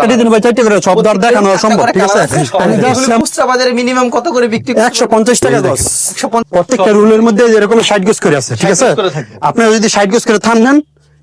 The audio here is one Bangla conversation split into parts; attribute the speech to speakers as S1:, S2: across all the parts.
S1: কাটি ভাই চারটে করে সব দর দেখানো সম্ভব ঠিক আছে? আমি just
S2: এগুলো খুচরা বাজারে মিনিমাম কত করে বিক্রি?
S1: একশো পঞ্চাশ টাকা গজ।
S2: 150
S1: প্রত্যেকটা রুলের মধ্যে এরকম ষাট গোজ করে আছে ঠিক আছে? আপনারা যদি ষাট গজ করে থান নেন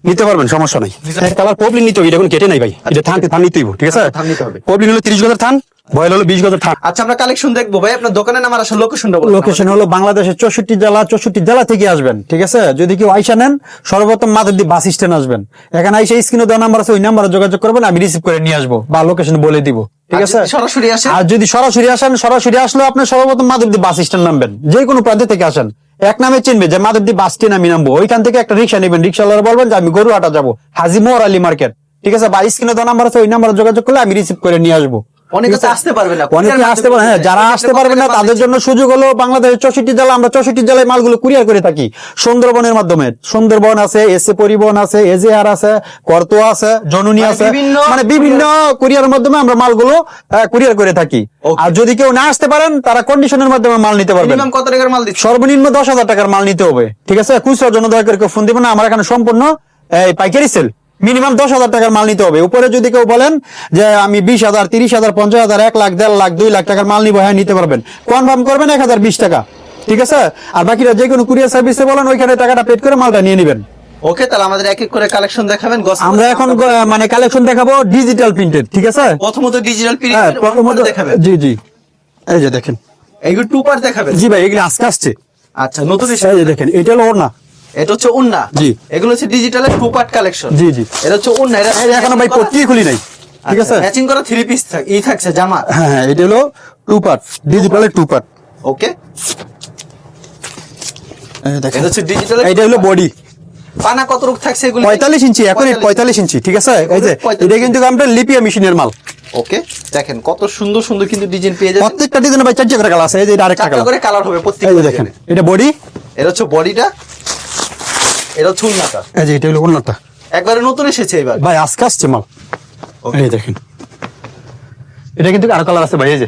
S1: নিতে পারবেন সমস্যা নাই। কালার প্রবলেম নিতে হবে এটা এখন কেটে নাই ভাই। এটা থান থান নিতে ঠিক আছে?
S2: প্রবলেম হবে।
S1: হলো তিরিশ গজের থান বয়ল হলো বিশ
S2: আচ্ছা আমরা কালেকশন দেখব। ভাই আপনার দোকানের নাম আর আসলে লোকেশনটা বলুন।
S1: লোকেশন হলো বাংলাদেশের চৌষট্টি জেলা চৌষট্টি জেলা থেকে আসবেন ঠিক আছে? যদি কেউ আইসা নেন সর্বপ্রথম মাধবদী বাস স্ট্যান্ড আসবেন। এখানে আইসা স্ক্রিনে দেওয়া নাম্বার আছে ওই নাম্বারে যোগাযোগ করবেন আমি রিসিভ করে নিয়ে আসব বা লোকেশন বলে দিব ঠিক আছে?
S2: সরাসরি আসেন?
S1: আর যদি সরাসরি আসেন সরাসরি আপনি সর্বপ্রথম মাধবদী বাস স্ট্যান্ড নামবেন। যে কোনো প্রান্ত থেকে আসেন। এক নামে চিনবে যে মাধবদী বাস স্ট্যান্ড আমি নামবো। ওইখান থেকে একটা রিক্সা নেবেন। রিক্সাওয়ালা বলবেন যে আমি গরুহাটা যাব হাজি মোর আলী মার্কেট। ঠিক আছে? বা স্ক্রিনে দেওয়া নাম্বার আছে ওই নাম্বারে যোগাযোগ করলে আমি রিসিভ করে নিয়ে আসব।
S2: অনেকে
S1: ঠিক
S2: তো
S1: আছে?
S2: আসতে পারবে না
S1: অনেকে আসতে পারে হ্যাঁ যারা আসতে পারবে না তাদের জন্য সুযোগ হলো বাংলাদেশের চৌষট্টি জেলা আমরা চৌষট্টি জেলায় মালগুলো কুরিয়ার করে থাকি। সুন্দরবনের মাধ্যমে সুন্দরবন আছে এসে পরিবহন আছে এজেআর আছে করতোয়া আছে জননী
S2: মানে
S1: আছে মানে বিভিন্ন কুরিয়ারের মাধ্যমে আমরা মালগুলো কুরিয়ার করে থাকি। আর যদি কেউ না আসতে পারেন তারা কন্ডিশনের মাধ্যমে মাল নিতে পারবেন।
S2: কত টাকার মাল
S1: সর্বনিম্ন দশ হাজার টাকার মাল নিতে হবে। ঠিক আছে? খুচরার জন্য দয়া করে ফোন দিবেন না আমার এখানে সম্পূর্ণ পাইকারি সেল মিনিমাম দশ হাজার টাকার মাল নিতে হবে। উপরে যদি কেউ বলেন যে আমি বিশ হাজার তিরিশ হাজার পঞ্চাশ হাজার এক লাখ দেড় লাখ দুই লাখ টাকার মাল নিবো হ্যাঁ নিতে পারবেন। কনফার্ম করবেন এক হাজার বিশ টাকা। ঠিক আছে? আর বাকিরা যে কোনো কুরিয়ার সার্ভিসে বলেন ওইখানে টাকাটা পেড করে মালটা নিয়ে নেবেন।
S2: ওকে তাহলে আমাদের এক এক করে কালেকশন দেখাবেন
S1: আমরা এখন মানে কালেকশন দেখাবো ডিজিটাল প্রিন্টেড ঠিক আছে?
S2: প্রথমত ডিজিটাল প্রিন্ট
S1: প্রথমত
S2: দেখাবেন।
S1: জি জি। এই যে দেখেন।
S2: এইগুলো টু পার্ট দেখাবেন।
S1: জি ভাই এগুলি আজকে আসছে।
S2: আচ্ছা নতুন
S1: দেখেন এটা হলো ওর না
S2: এটা হচ্ছে উন্না।
S1: জি।
S2: এগুলো হচ্ছে ডিজিটালের টু পার্ট কালেকশন
S1: জি, জি।
S2: এটা হচ্ছে উন্না এটা
S1: এখনও ভাই পট্টি খুলি নাই। ঠিক আছে?
S2: ম্যাচিং করা থ্রি পিস ই থাকছে জামা
S1: হ্যাঁ হ্যাঁ এটা হলো টু পার্ট ডিজিটালের টু পার্ট
S2: ওকে এটা হচ্ছে ডিজিটাল
S1: এটা হলো বডি
S2: পানা কত রূপ থাকছে এগুলো?
S1: পঁয়তাল্লিশ ইঞ্চি এখন পঁয়তাল্লিশ ইঞ্চি ঠিক আছে? এই যে এটা কিন্তু আমরা লিপিয়া মেশিনের মাল।
S2: ওকে দেখেন কত সুন্দর সুন্দর কিন্তু ডিজাইন পেয়ে যাবেন
S1: প্রত্যেকটা ডিজাইনে ভাই চারটে করে কালার আছে এই যে আরেকটা কালার
S2: করে কালার হবে প্রত্যেক
S1: এই যে দেখেন এটা বডি
S2: এটা হচ্ছে বডিটা এটা হচ্ছে উন্নাটা
S1: এই যে এটা হলো
S2: একবারে নতুন এসেছে এবার।
S1: ভাই আজকে আসছে মাল। এই দেখেন। এটা কিন্তু আরও কালার আছে ভাই এই যে।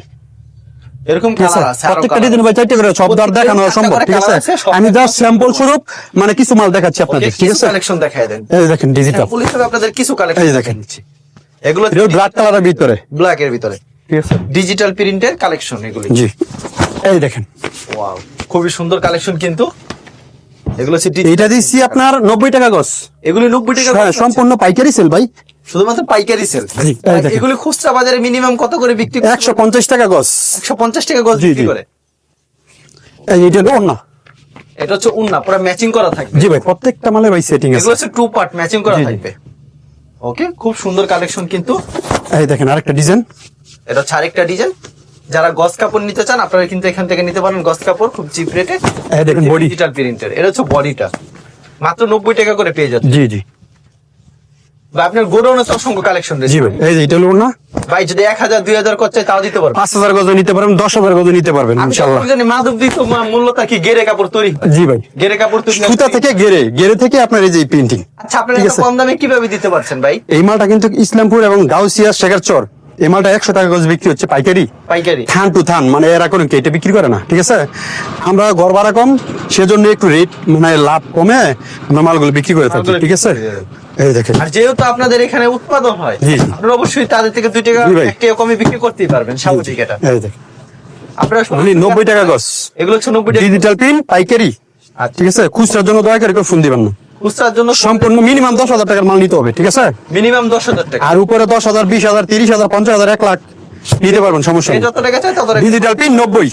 S2: এরকম কালার আছে?
S1: প্রত্যেকটা
S2: colour
S1: ভাই চারটে করে সব দর দেখানো সম্ভব ঠিক আছে?
S2: colour আছে, সব
S1: আমি জাস্ট স্যাম্পল স্বরূপ মানে কিছু মাল দেখাচ্ছি আপনাদের ঠিক আছে?
S2: কালেকশন দেখায় দেন।
S1: এই দেখেন ডিজিটাল
S2: স্যাম্পল আপনাদের কিছু কালেকশন
S1: যে দেখেন।
S2: এগুলো
S1: ব্ল্যাক কালারের ভিতরে।
S2: ব্ল্যাক এর ভিতরে।
S1: ঠিক আছে?
S2: ডিজিটাল প্রিন্টের কালেকশন এগুলি।
S1: জি। এই দেখেন।
S2: ওয়াও খুবই সুন্দর কালেকশন কিন্তু। এগুলো হচ্ছে digi-
S1: দিচ্ছি আপনার নব্বই টাকা গছ
S2: এগুলি নব্বই টাকা
S1: হ্যাঁ সম্পূর্ণ পাইকারি সেল ভাই।
S2: শুধুমাত্র পাইকারি সেল এগুলি খুচরা বাজারে মিনিমাম কত করে বিক্রি
S1: একশো পঞ্চাশ টাকা গছ
S2: একশো পঞ্চাশ টাকা
S1: জি,
S2: বিক্রি করে।
S1: এটা হলো
S2: এটা হচ্ছে উন্না পুরো ম্যাচিং করা থাকবে।
S1: জি ভাই প্রত্যেকটা মালে ভাই সেটিং আছে।
S2: এগুলো হচ্ছে টু পার্ট ম্যাচিং করা। থাকবে। ওকে খুব সুন্দর কালেকশন কিন্তু।
S1: এই দেখেন আরেকটা ডিজাইন
S2: এটা হচ্ছে আরেকটা ডিজাইন যারা গস কাপড় নিতে চান আপনারা কিন্তু এখান থেকে নিতে পারেন গস কাপড় খুব চিপ রেটে। ডিজিটাল প্রিন্টের এটা হচ্ছে বডিটা। মাত্র নব্বই টাকা করে পেয়ে যাচ্ছে
S1: জি জি।
S2: বা আপনার গোডাউনে তো অসংখ্য কালেকশন
S1: জি ভাই এই যে এটা হলো না?
S2: ভাই যদি এক হাজার দুই হাজার করছে তাও দিতে পারব
S1: পাঁচ হাজার গজ নিতে পারবেন দশ হাজার গজ নিতে পারবেন ইনশাল্লাহ।
S2: জানি মাধব দিত মূল্যটা কি গেরে কাপড় তৈরি
S1: জি ভাই।
S2: গেরে কাপড় তৈরি
S1: সুতা থেকে গেরে গেরে থেকে আপনার এই যে প্রিন্টিং
S2: আচ্ছা আপনারা কম দামে কীভাবে দিতে পারছেন ভাই?
S1: এই মালটা কিন্তু ইসলামপুর এবং গাউসিয়া শেখার চর এই মালটা একশো টাকা গজ বিক্রি হচ্ছে পাইকারি।
S2: পাইকারি।
S1: থান টু থান মানে এরা কোনো কেটে বিক্রি করে না ঠিক আছে? আমরা ঘর ভাড়া কম সেজন্য একটু রেট মানে লাভ কমে আমরা মালগুলো বিক্রি করে থাকি ঠিক আছে। এই দেখেন।
S2: আর যেহেতু আপনাদের এখানে উৎপাদন হয় আপনারা অবশ্যই তাদের থেকে দুই টাকা এক টাকা কমে বিক্রি করতেই পারবেন স্বাভাবিক এটা।
S1: এই দেখেন।
S2: আপনারা
S1: মানে নব্বই টাকা গজ।
S2: এগুলো হচ্ছে নব্বই টাকা।
S1: ডিজিটাল প্রিন্ট পাইকারি
S2: আচ্ছা।
S1: ঠিক আছে? খুচরার জন্য দয়া করে ফোন দিবেন না।
S2: খুচরার জন্য
S1: সম্পূর্ণ মিনিমাম দশ হাজার টাকার মাল নিতে হবে ঠিক আছে?
S2: মিনিমাম দশ হাজার টাকা।
S1: আর উপরে দশ হাজার বিশ হাজার তিরিশ হাজার পঞ্চাশ হাজার এক লাখ নিতে পারবেন সমস্যা
S2: এই যত টাকা চাই তত
S1: ডিজিটাল প্রিন্ট নব্বই।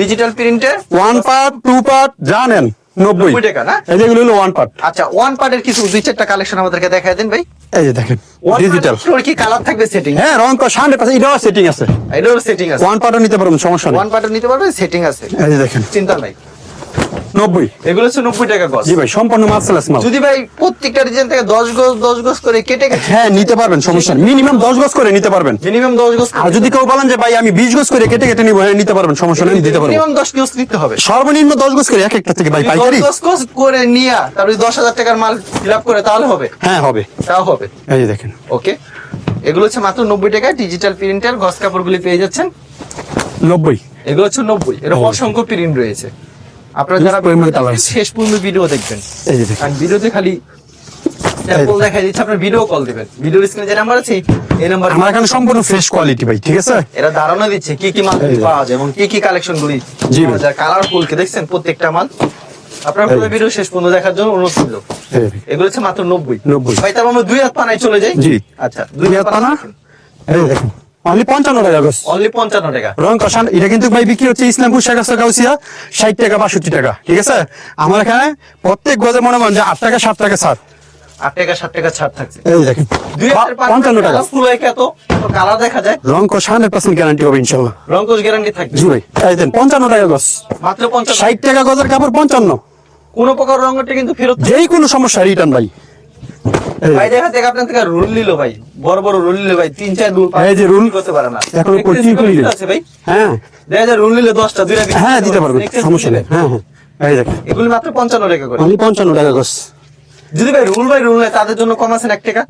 S2: ডিজিটাল প্রিন্টের
S1: ওয়ান পার্ট টু পার্ট জানেন নব্বই।
S2: 90 টাকা না?
S1: এই হলো ওয়ান পার্ট
S2: আচ্ছা ওয়ান পার্টের কিছু দুই চারটা কালেকশন আমাদেরকে দেখায় দেন ভাই।
S1: এই যে দেখেন ডিজিটাল
S2: part কি কালার থাকবে সেটিং
S1: হ্যাঁ রং হান্ড্রেড পার্সেন্ট এটাও সেটিং আছে।
S2: এটার সেটিং আছে।
S1: ওয়ান পার্টও নিতে পারবেন সমস্যা নেই।
S2: ওয়ান পার্টও নিতে পারবে সেটিং আছে।
S1: এই যে দেখেন।
S2: চিন্তা নাই।
S1: নব্বই।
S2: এগুলো হচ্ছে নব্বই টাকা গজ।
S1: জি ভাই সম্পূর্ণ মার্সেলাস মাল
S2: যদি ভাই প্রত্যেকটা ডিজাইন থেকে দশ গজ দশ গজ করে কেটে
S1: হ্যাঁ নিতে পারবেন সমস্যা মিনিমাম দশ গজ করে নিতে পারবেন।
S2: মিনিমাম দশ গজ
S1: আর যদি কেউ বলেন যে ভাই আমি বিশ গজ করে কেটে কেটে নিবো হ্যাঁ নিতে পারবেন সমস্যা নেই দিতে পারবেন
S2: মিনিমাম দশ গজ নিতে হবে।
S1: সর্বনিম্ন দশ গজ করে এক একটা থেকে ভাই পাইকারি
S2: দশ গজ করে নিয়া তারপরে দশ হাজার টাকার মাল ফিল আপ করে তাহলে হবে?
S1: হ্যাঁ হবে।
S2: তাও হবে?
S1: এই দেখেন।
S2: ওকে এগুলো হচ্ছে মাত্র নব্বই টাকা ডিজিটাল প্রিন্টের গস কাপড়গুলি পেয়ে যাচ্ছেন।
S1: নব্বই।
S2: এগুলো হচ্ছে নব্বই। এরকম অসংখ্য প্রিন্ট রয়েছে। আপনারা যারা ভিডিও দেখবেন। শেষ পর্যন্ত ভিডিও
S1: যে
S2: কারণ ভিডিওতে খালি স্যাম্পল দেখা দিচ্ছে আপনার ভিডিও কল দিবেন। ভিডিওর স্ক্রিনে যে নাম্বার আছে এই নাম্বার
S1: আমার এখানে সম্পূর্ণ ফ্রেশ কোয়ালিটি ভাই ঠিক আছে?
S2: এরা ধারণা দিচ্ছে কি কি মাল পাওয়া যায় এবং কি কি কালেকশন গুলি
S1: জি ভাই।
S2: কালারফুল কে দেখছেন? প্রত্যেকটা মাল। আপনার পুরো ভিডিও শেষ পর্যন্ত দেখার জন্য অনুরোধ ছিল। এগুলো হচ্ছে মাত্র নব্বই।
S1: 90
S2: ভাই তারপর আমরা দুই হাত পানায় চলে যাই
S1: জি।
S2: আচ্ছা
S1: দুই হাত পানা? এই দেখেন। অনলি পঞ্চান্ন টাকা গছ।
S2: অনলি পঞ্চান্ন টাকা।
S1: রং কষান এটা কিন্তু ভাই বিক্রি হচ্ছে ইসলামপুর শেখ হাসিনা গাউসিয়া ষাট টাকা বাষট্টি টাকা ঠিক আছে? আমার এখানে প্রত্যেক গজে মনে করেন যে আট টাকা সাত টাকা ছাড়।
S2: আট টাকা ষাট টাকা ছাড় থাকছে।
S1: এই দেখেন
S2: দুই হাজার
S1: পঞ্চান্ন টাকা।
S2: পুরো এত কালার দেখা যায়?
S1: রং কষা হান্ড্রেড পার্সেন্ট গ্যারান্টি হবে ইনশাল্লাহ।
S2: রঙ্কশ গ্যারান্টি থাকবে।
S1: জি ভাই দেন পঞ্চান্ন টাকা গছ।
S2: মাত্র পঞ্চান্ন।
S1: ষাট টাকা গজের কাপড় পঞ্চান্ন।
S2: কোনো প্রকার রঙটা কিন্তু ফেরত
S1: যেই কোনো সমস্যা রিটার্ন ভাই।
S2: ভাই দেখা থেকে আপনার থেকে রুল নিল ভাই। বড় বড় রুল নিল ভাই তিন চার রুল
S1: এই যে রুল
S2: করতে পারে না।
S1: এখন কোচিং করে দিলেন।
S2: ভাই।
S1: হ্যাঁ।
S2: দেখা যায় রুল নিলে দুইটা
S1: হ্যাঁ দিতে পারবেন সমস্যা নেই। হ্যাঁ হ্যাঁ। এই
S2: এগুলি মাত্র টাকা করে।
S1: টাকা
S2: যদি ভাই রুল বাই রুল নেয় তাদের জন্য কম আছেন এক টাকা?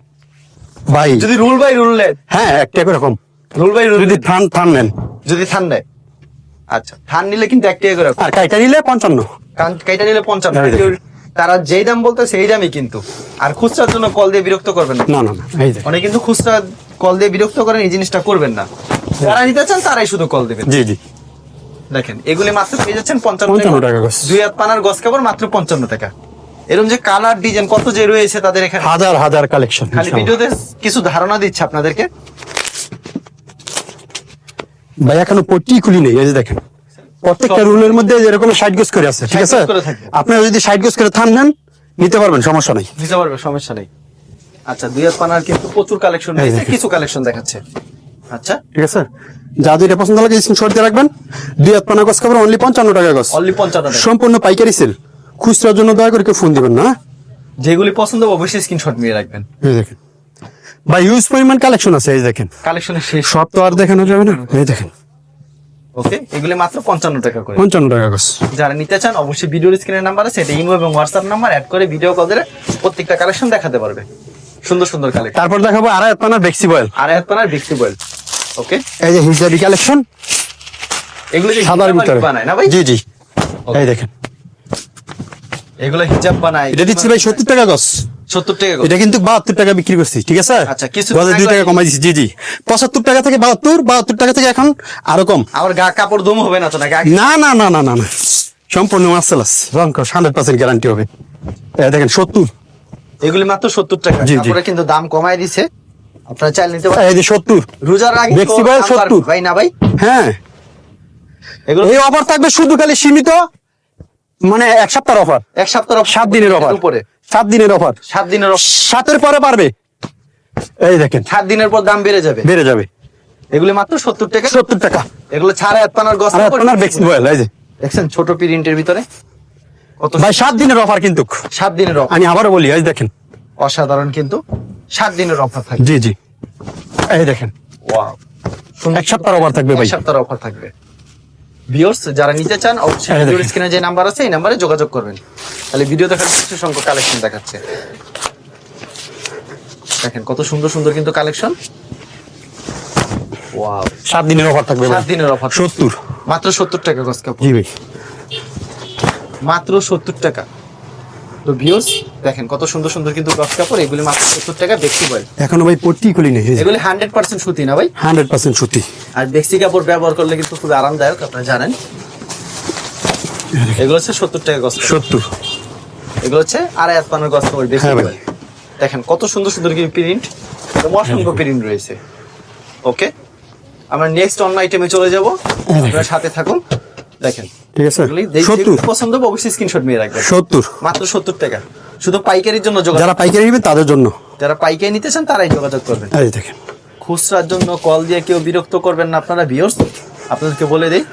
S1: ভাই।
S2: যদি রুল বাই রুল নেয়
S1: হ্যাঁ এক টাকা করে কম।
S2: রুল বাই রুল
S1: যদি থান থান নেন।
S2: যদি থান নেয়। আচ্ছা থান নিলে কিন্তু এক টাকা করে
S1: আর কাইটা নিলে পঞ্চান্ন।
S2: কারণ কাইটা নিলে পঞ্চান্ন।
S1: এই দেখেন।
S2: কেউ- তারা যেই দাম বলতে সেই দামই কিন্তু। আর খুচরার জন্য কল দিয়ে বিরক্ত করবেন না।
S1: না না এই
S2: অনেক কিন্তু খুচরা কল দিয়ে বিরক্ত করেন এই জিনিসটা করবেন না। যারা নিতে চান তারাই শুধু কল দেবেন।
S1: জি জি।
S2: দেখেন এগুলি মাত্র পেয়ে যাচ্ছেন পঞ্চান্ন
S1: 55 টাকা।
S2: দুই হাত পানার গছ কাপড় মাত্র পঞ্চান্ন টাকা। এরকম যে কালার ডিজাইন কত যে রয়েছে তাদের এখানে।
S1: হাজার হাজার কালেকশন
S2: খালি ভিডিওতে কিছু ধারণা দিচ্ছে আপনাদেরকে।
S1: ভাই এখনও পট্টি খুলি নেই এই যে দেখেন। প্রত্যেকটা রুলের মধ্যে এরকম ষাট গোজ করে আছে ঠিক আছে? আপনারা যদি ষাট গোজ করে থান নেন নিতে পারবেন সমস্যা নেই।
S2: দিতে পারবে সমস্যা নেই। আচ্ছা দুই পানার কিন্তু প্রচুর কালেকশন রয়েছে কিছু কালেকশন দেখাচ্ছে। আচ্ছা।
S1: ঠিক আছে? যা যেটা পছন্দ লাগে স্ক্রিনশট দিয়ে রাখবেন। দুই হাত পানা গছ অনলি পঞ্চান্ন টাকা গছ
S2: অনলি পঞ্চান্ন
S1: সম্পূর্ণ পাইকারি সেল খুচরার জন্য দয়া করে কেউ ফোন দিবেন না
S2: যেগুলি পছন্দ হবে অবশ্যই স্ক্রিনশট নিয়ে রাখবেন।
S1: দেখেন। ইউজ পরিমাণ কালেকশন আছে এই দেখেন।
S2: কালেকশনের শেষ।
S1: সব তো আর দেখানো যাবে না। এই দেখেন।
S2: ওকে এগুলি মাত্র পঞ্চান্ন টাকা করে।
S1: পঞ্চান্ন টাকা গছ
S2: যারা নিতে চান অবশ্যই ভিডিওর স্ক্রিনের নাম্বার আছে এটা ইমো এবং হোয়াটসঅ্যাপ নাম্বার অ্যাড করে ভিডিও কল দিলে প্রত্যেকটা কালেকশন দেখাতে পারবে। সুন্দর সুন্দর কালেকশন
S1: তারপর দেখাবো আড়াই হাত পানার বেক্সি বয়েল
S2: আর এক পানার বিক্রি বল ওকে
S1: এই যে হিজাবি কালেকশন
S2: এগুলো যে
S1: সাদার ভিতরে।
S2: বানায় না ভাই?
S1: জি জি। এই দেখেন।
S2: এগুলো হিজাব বানায়।
S1: এটা দিচ্ছি ভাই সত্তর টাকা গছ
S2: সত্তর টাকা করে।
S1: এটা কিন্তু বাহাত্তর টাকা বিক্রি করছি ঠিক আছে?
S2: আচ্ছা, কিছু
S1: দুই
S2: টাকা
S1: টাকা কমাই দিচ্ছি জি জি। পঁচাত্তর টাকা থেকে বাহাত্তর বাহাত্তর টাকা থেকে এখন আরও কম।
S2: আবার গা কাপড় দম হবে না তো নাকি?
S1: না না না না না না। সম্পূর্ণ মার্সেলাস রং হান্ড্রেড পার্সেন্ট গ্যারান্টি হবে। দেখেন সত্তর।
S2: এগুলি মাত্র সত্তর টাকা। কিন্তু দাম কমায় দিছে। আপনারা চাইলে নিতে পারেন।
S1: এই যে সত্তর।
S2: রোজার আগে তো
S1: দেখছি ভাই,
S2: দাম বাড়বে,
S1: 70
S2: ভাই না ভাই?
S1: হ্যাঁ।
S2: এগুলো
S1: এই অফার থাকবে শুধু খালি সীমিত মানে এক সপ্তাহ অফার
S2: এক সপ্তাহ
S1: সাত দিনের অফার
S2: উপরে।
S1: সাত দিনের অফার
S2: সাত দিনের
S1: সাতের পরে পারবে এই দেখেন।
S2: সাত দিনের পর দাম বেড়ে যাবে।
S1: বেড়ে যাবে।
S2: এগুলি মাত্র সত্তর টাকা?
S1: সত্তর টাকা।
S2: এগুলো ছাড়া এক গছ
S1: আর বেক্সি বয়েল এই যে।
S2: দেখছেন ছোট প্রিন্টের ভিতরে? কত
S1: ভাই সাত দিনের অফার কিন্তু।
S2: সাত দিনের অফার
S1: আমি আবারও বলি এই দেখেন।
S2: অসাধারণ কিন্তু। সাত দিনের অফার থাকবে।
S1: জি জি। এই দেখেন।
S2: ওয়াও
S1: এক সপ্তাহ অফার থাকবে ভাই।
S2: এক সপ্তাহের অফার থাকবে। ভিউয়ার্স যারা নিতে চান অবশ্যই ভিডিওর স্ক্রিনে যে নাম্বার আছে এই নাম্বারে যোগাযোগ করবেন। তাহলে ভিডিও দেখার কিছু সংখ্যক কালেকশন দেখাচ্ছে। দেখেন কত সুন্দর সুন্দর কিন্তু কালেকশন ওয়াও
S1: সাত দিনের অফার থাকবে
S2: সাত দিনের অফার
S1: সত্তর।
S2: মাত্র সত্তর টাকা গজ কাপড়।
S1: জি ভাই।
S2: মাত্র সত্তর টাকা। তো ভিউয়ার্স দেখেন কত সুন্দর সুন্দর কিন্তু গজ কাপড় এগুলি মাত্র সত্তর টাকা দেখতে পারেন
S1: এখনও ভাই পট্টি খুলি নেই
S2: এগুলি হান্ড্রেড পার্সেন্ট সুতি না ভাই?
S1: হান্ড্রেড পার্সেন্ট সত্যি
S2: আর বেক্সি কাপড় ব্যবহার করলে কিন্তু খুব আরামদায়ক আপনারা জানেন। এগুলো হচ্ছে সত্তর টাকা কাপড়।
S1: সত্তর।
S2: এগুলো হচ্ছে আড়াই হাত পানের গছ কাপড় বেশি
S1: হ্যাঁ ভাই।
S2: দেখেন কত সুন্দর সুন্দর কিন্তু প্রিন্ট অসংখ্য প্রিন্ট রয়েছে। ওকে আমরা নেক্সট অন্য আইটেমে চলে যাব। আপনারা সাথে থাকুন। দেখেন।
S1: ঠিক আছে?
S2: পছন্দ অবশ্যই স্ক্রিনশট নিয়ে রাখবেন।
S1: সত্তর।
S2: মাত্র সত্তর টাকা। শুধু পাইকারির জন্য
S1: যারা পাইকারি নেবে তাদের জন্য।
S2: যারা পাইকারি নিতে চান তারাই যোগাযোগ করবেন।
S1: এই দেখেন।
S2: খুচরার জন্য কল দিয়ে কেউ বিরক্ত করবেন না আপনারা ভিউর্স আপনাদেরকে বলে দেই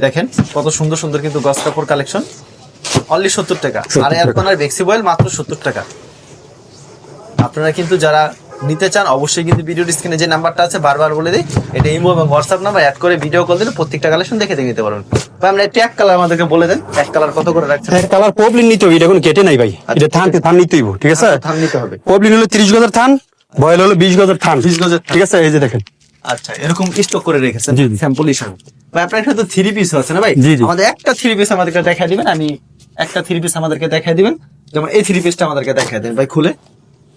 S2: দেখেন কত সুন্দর সুন্দর কিন্তু গস কাপড় কালেকশন অনলি সত্তর টাকা। আর। আপনার বয়েল মাত্র সত্তর টাকা। আপনারা কিন্তু যারা নিতে চান অবশ্যই কিন্তু ভিডিও স্ক্রিনে যে নাম্বারটা আছে বারবার বলে দিই এটা ইমো এবং হোয়াটসঅ্যাপ নাম্বার অ্যাড করে ভিডিও কল দিলে প্রত্যেকটা কালেকশন দেখে দেখে নিতে পারবেন। ভাই আমরা এক কালার আমাদেরকে বলে দেন এক কালার কত করে রাখছেন?
S1: এক কালার পবলিন নিতে হবে এটা এখন কেটে নাই ভাই। এটা থান থান নিতেই ঠিক আছে?
S2: আচ্ছা, থান নিতে হবে।
S1: পবলিন হলো তিরিশ গজের থান বয়েল হলো বিশ গজের থান
S2: 20 গজের
S1: ঠিক আছে? এই যে দেখেন।
S2: আচ্ছা এরকম স্টক করে রেখেছেন। স্যাম্পল হিসাবে। ভাই আপনার এখানে তো থ্রি পিস আছে না ভাই। আমাদের একটা থ্রি পিস আমাদেরকে দেখা দিবেন আমি একটা থ্রি পিস আমাদেরকে দেখা দিবেন। যেমন এই থ্রি পিসটা আমাদেরকে দেখা দেন ভাই খুলে।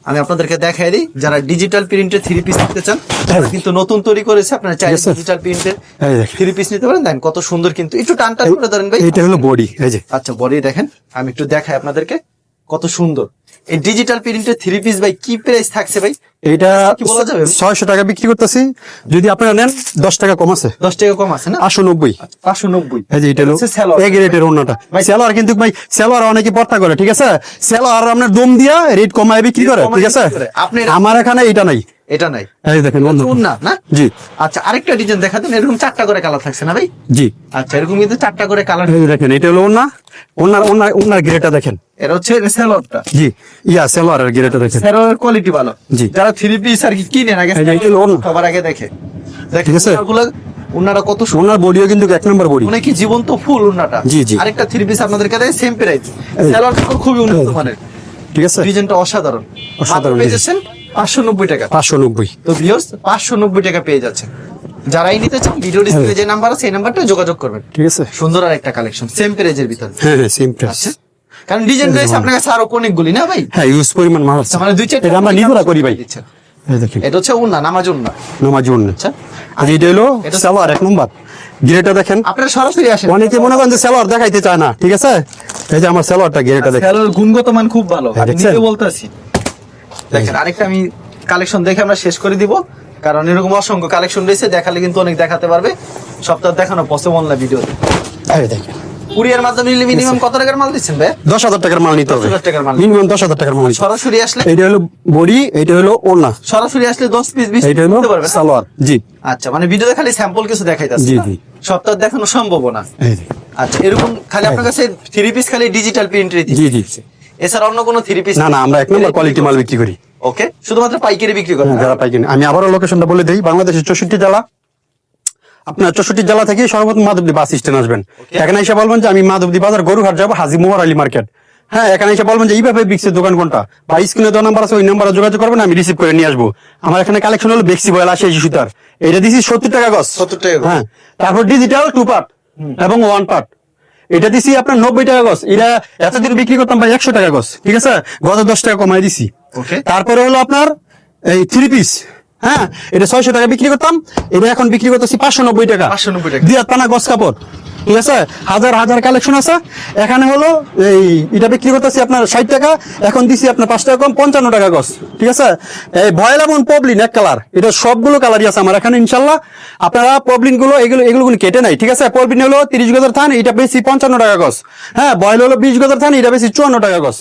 S2: আমি আপনাদেরকে দেখাই দিই যারা ডিজিটাল প্রিন্টের থ্রি পিস নিতে চান তারা কিন্তু নতুন তৈরি করেছে আপনারা চাইলে ডিজিটাল প্রিন্টের থ্রি পিস নিতে পারেন। দেখেন কত সুন্দর কিন্তু। একটু টান টান করে ধরেন ভাই।
S1: এটা হলো বডি এই যে।
S2: আচ্ছা বডি দেখেন। আমি একটু দেখাই আপনাদেরকে কত সুন্দর। এই ডিজিটাল প্রিন্টের থ্রি পিস ভাই কি প্রাইস থাকছে ভাই? এটা বলা যাবে?
S1: ছয়শো টাকা বিক্রি করতেছি। যদি আপনারা নেন দশ টাকা কম আছে।
S2: দশ টাকা কম আছে না?
S1: আশো নব্বই।
S2: পাঁচশো নব্বই।
S1: এই যে এটা। এক রেটের অন্যটা সেলোয়ার কিন্তু ভাই সেলোয়ার অনেকে পর্তা করে ঠিক আছে? সেলোয়ার আপনার দম দিয়া রেট কমায় বিক্রি করে ঠিক আছে?
S2: আপনি-
S1: আমার এখানে এটা নাই।
S2: এটা নাই।
S1: এই দেখেন
S2: না না?
S1: জি।
S2: আচ্ছা আরেকটা ডিজাইন দেখাতেন এরকম চারটা করে কালার থাকছে না ভাই?
S1: জি।
S2: আচ্ছা এরকম কিন্তু চারটা করে কালার
S1: এই দেখেন এটা হলো ওনা ওনার ওনার ওনার গ্রেটা দেখেন।
S2: এটা হচ্ছে সেলরটা
S1: জি ইয়া সেলোয়ারের গ্রেটা দেখেন।
S2: সেলরের কোয়ালিটি ভালো।
S1: জি।
S2: যারা থ্রি পিস আর কি কিনেন আগে
S1: হলো
S2: সবার আগে দেখে।
S1: ঠিক আছে।
S2: ওনারা কত সুন্দর।
S1: বডিও কিন্তু এক নম্বর বডি
S2: মানে কি জীবন্ত ফুল ওনাটা
S1: জি, জি।
S2: আরেকটা থ্রি পিস আপনাদের কাছে সেম প্রাইস। সেলর খুবই উন্নত মানের।
S1: ঠিক আছে?
S2: ডিজাইনটা অসাধারণ।
S1: অসাধারণ
S2: পেয়ে যাচ্ছেন পাঁচশো নব্বই টাকা।
S1: পাঁচশো নব্বই।
S2: তো ভিউয়ার্স পাঁচশো নব্বই টাকা পেয়ে যাচ্ছে যারাই নিতে চান ভিডিও ডিসপ্লে যে নাম্বার আছে সেই নাম্বারটা যোগাযোগ করবেন।
S1: ঠিক আছে।
S2: সুন্দর আর একটা কালেকশন সেম প্রাইজের ভিতরে।
S1: হ্যাঁ হ্যাঁ সেম প্রাইস
S2: আচ্ছা। কারণ ডিজাইন রয়েছে আপনার কাছে আরও অনেকগুলি না ভাই?
S1: হ্যাঁ ইউজ পরিমাণ মাল আছে।
S2: মানে দুই চারটা
S1: এটা আমরা নিজেরা করি ভাই।
S2: এটা হচ্ছে উন্না নামাজ উন্না
S1: নামাজ উন্নত
S2: আচ্ছা।
S1: আর এটা হলো সেলোয়ার এক নম্বর। গ্রেটা দেখেন।
S2: আপনারা সরাসরি আসেন।
S1: অনেকে মনে করেন যে সেলোয়ার দেখাইতে চায় না ঠিক আছে? এই যে আমার সেলোয়ারটা গ্রেটা দেখেন।
S2: খেলোর গুণগত মান খুব ভালো।
S1: হ্যাঁ,
S2: আমি? নিজে বলতেছি। দেখেন আরেকটা আমি কালেকশন দেখে আমরা শেষ করে দিব কারণ এরকম অসংখ্য কালেকশন রয়েছে দেখালে কিন্তু অনেক দেখাতে পারবে। সপ্তাহ দেখানো পসিবল না ভিডিওতে
S1: এই দেখেন।
S2: কুরিয়ার মাধ্যমে নিলে মিনিমাম কত টাকার মাল দিচ্ছেন ভাই?
S1: দশ হাজার টাকার মাল নিতে হবে।
S2: 10,000 টাকার মাল।
S1: মিনিমাম দশ হাজার টাকার মাল
S2: সরাসরি আসলে
S1: এটা হলো বডি এটা হলো ওড়না।
S2: সরাসরি আসলে দশ পিস বিশ
S1: এটা হলো সালোয়ার। জি।
S2: আচ্ছা মানে ভিডিওতে খালি স্যাম্পল কিছু দেখাইতেছে
S1: জি, জি।
S2: সপ্তাহ দেখানো সম্ভব না। আচ্ছা এরকম খালি আপনার কাছে থ্রি পিস খালি ডিজিটাল প্রিন্টের
S1: জি জি।
S2: এছাড়া অন্য কোনো থ্রি পিস
S1: না না আমরা এক নম্বর কোয়ালিটি মাল বিক্রি করি।
S2: ওকে শুধুমাত্র পাইকারি বিক্রি করেন
S1: হ্যাঁ, যারা পাইকারি আমি আবারও লোকেশনটা বলে দিই বাংলাদেশের চৌষট্টি জেলা। আপনার চৌষট্টি জেলা থেকে সর্বপ্রথম মাধবদী বাস স্ট্যান্ড আসবেন। এখানে এসে বলবেন যে আমি মাধবদী বাজার গরুহাট যাব হাজি মোহর আলী মার্কেট। হ্যাঁ এখানে এসে বলবেন যে এইভাবে বিক্সের দোকান কোনটা? বা স্ক্রিনে দেওয়া নাম্বার আছে ওই নাম্বারে যোগাযোগ করবেন আমি রিসিভ করে নিয়ে আসব। আমার এখানে কালেকশন হলো বেক্সি বয়েল আসে সুতার এটা দিছি সত্তর টাকা গছ
S2: 70 টাকা
S1: হ্যাঁ তারপর ডিজিটাল টু পার্ট এবং ওয়ান পার্ট এটা দিছি আপনার নব্বই টাকা গছ। এটা এতদিন বিক্রি করতাম ভাই একশো টাকা গছ। ঠিক আছে? গত দশ টাকা কমাই দিছি। তারপরে হলো আপনার এই থ্রি পিস হ্যাঁ? এটা ছয়শো টাকা বিক্রি করতাম। এটা এখন বিক্রি করতেছি পাঁচশো নব্বই টাকা।
S2: 590 টাকা।
S1: দিয়ে পানা গছ কাপড়। ঠিক আছে? হাজার হাজার কালেকশন আছে। এখানে হলো এই, এটা বিক্রি করতেছি আপনার ষাট টাকা, এখন দিছি আপনার পাঁচ টাকা কম, পঞ্চান্ন টাকা গছ, ঠিক আছে? এই ভয়েল এমন পবলিন এক কালার এটা সবগুলো কালারই আছে আমার এখানে, ইনশাল্লাহ। আপনারা পবলিনগুলো, এগুলো এগুলো কেটে নাই ঠিক আছে? পবলিন হলো তিরিশ গজার থান এটা বেশি পঞ্চান্ন টাকা গছ। হ্যাঁ ভয়েল হলো বিশ গজার থান এটা বেশি চুয়ান্ন টাকা গছ।